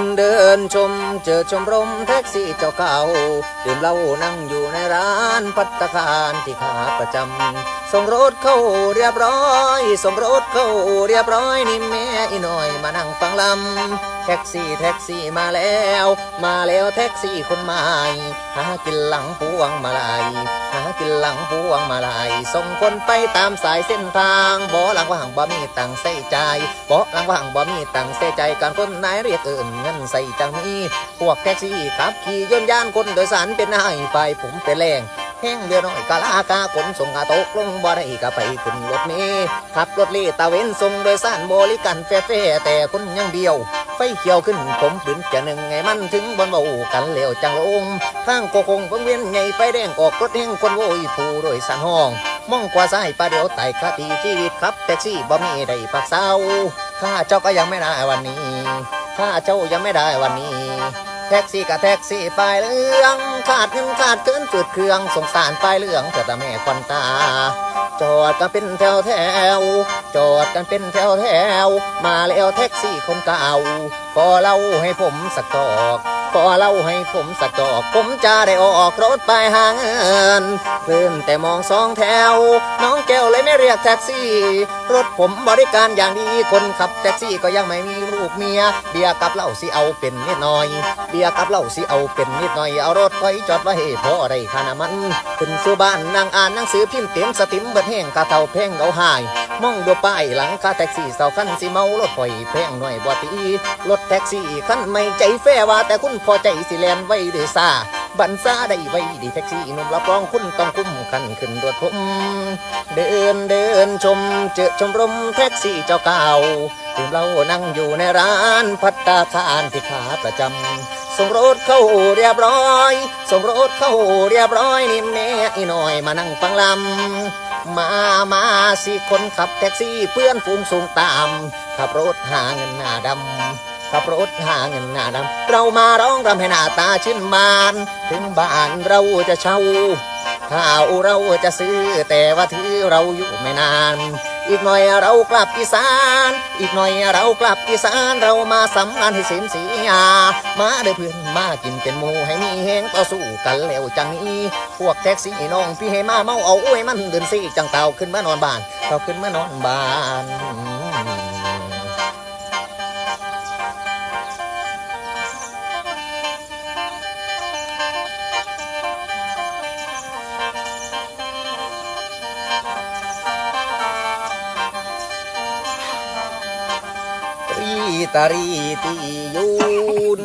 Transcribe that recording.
นเดินชม เจอชมรมแท็กซี่เจ้าเก่าดื่มเหล้านั่งอยู่ในร้านพัตตาคารที่ขาประจำส่งรถเข้าเรียบร้อย ส่งรถเข้าเรียบร้อยนี่แม่อีน่อยมานั่งฟังลำแท็กซี่แท็กซี่มาแล้ว มาแล้วแท็กซี่คนใหม่หากินหลังพวงมาลัยหากินหลังพวงมาลัยส่งคนไปตามสายเส้นทางบ่หลังว่างบ่มีตังใส่ใจบ่หลังว่างบ่มีตังใส่ใจการคนนายเรียกเอินเงินใส่จังมีพวกแท็กซี่ขับขี่ยนยานคนโดยสารเป็นนายฝ่ายผมเป็นแรง แห้งเรือน้อยกะลากาขนส่งกาตกลงบ่ได้ก็ไปขึ้นรถเมล์ขับรถเลี่ตะเวนส่งโดยสารบริการแฟ่ๆแต่คนยังเดียว ไฟเขียวขึ้นผมปืนจะหนึ่งไงมันถึงบนเบากันเลี้ยวจังลงทางก็คงเพิ่งเวียนไงไฟแดงออกรถแห้งคนโวยผู้โดยสารห้องมองกว่าซ้ายปลาเดียวไต่คติชีวิตครับแท็กซี่บ่มีได้ปักเศร้าข้าเจ้าก็ยังไม่ได้วันนี้ข้าเจ้ายังไม่ได้วันนี้ แท็กซี่กับแท็กซี่ปลายเรืองขาดเงินขาดเกินฝืดเครื่องสงสารปลายเรืองเถิดแต่แม่ควันตา จอดกันเป็นแถวแถว จอดกันเป็นแถวแถว มาแล้วแท็กซี่คนเก่าขอเล่าให้ผมสักตอก ขอเล่าให้ผมสักตอกผมจะได้ออกรถไปหาเงินเพิ่นแต่มองสองแถว น้องแก้วเลยไม่เรียกแท็กซี่ รถผมบริการอย่างดีคนขับแท็กซี่ก็ยังไม่มีลูกเมีย เบียกับเหล้าสิเอาเป็นนิดหน่อย เบียกับเหล้าสิเอาเป็นนิดหน่อยเอารถไว้จอดไว้ให้พอได้ค่าน้ำมันขึ้นสู่บ้านนั่งอ่านหนังสือพิมพ์เต็มสติมเบิดแห้งกะเท่าเพลงเอาหาย มองดูป้ายหลังคาแท็กซี่สาวคันสิเมารถปล่อยแพงหน่อยบ่ตีรถแท็กซี่คันไม่ใจแฟว่า แต่คุณพอใจสิแลนไว้ด้วยซาบันซาได้ไว้ดีแท็กซี่นุ่มรับรองคุณต้องคุ้มคันขึ้นรถผมเดินเดินชมเจอชมรมแท็กซี่เจ้าเก่าดื่มเหล้านั่งอยู่ในร้านพัตตาคารที่ขาประจำ ส่งรถเข้าเรียบร้อยส่งรถเข้าเรียบร้อยนี่แม่อีหน่อยมานั่งฟังลำมามาสิคนขับแท็กซี่เพื่อนฝูงสูงตามขับรถหาเงินหน้าดำขับรถหาเงินหน้าดำเรามาร้องรำให้หน้าตาชื่นบาน ถึงบ้านเราจะเช่าข้าวเราจะซื้อแต่ว่าถือเราอยู่ไม่นาน อีกหน่อยเรากลับอีสาน อีกหน่อยเรากลับอีสานเรามาสำนันให้เสียมสียา มาเด้อเพื่อนมากินเป็นหมูให้มีแหงต่อสู้กันแล้วจังนี้ พวกแท็กซี่น้องพี่ให้มาเมาเอาอ้วยมันเดินซี่จังเต่าขึ้นมานอนบ้านเต่าขึ้นมานอนบ้าน รีตารีตียูน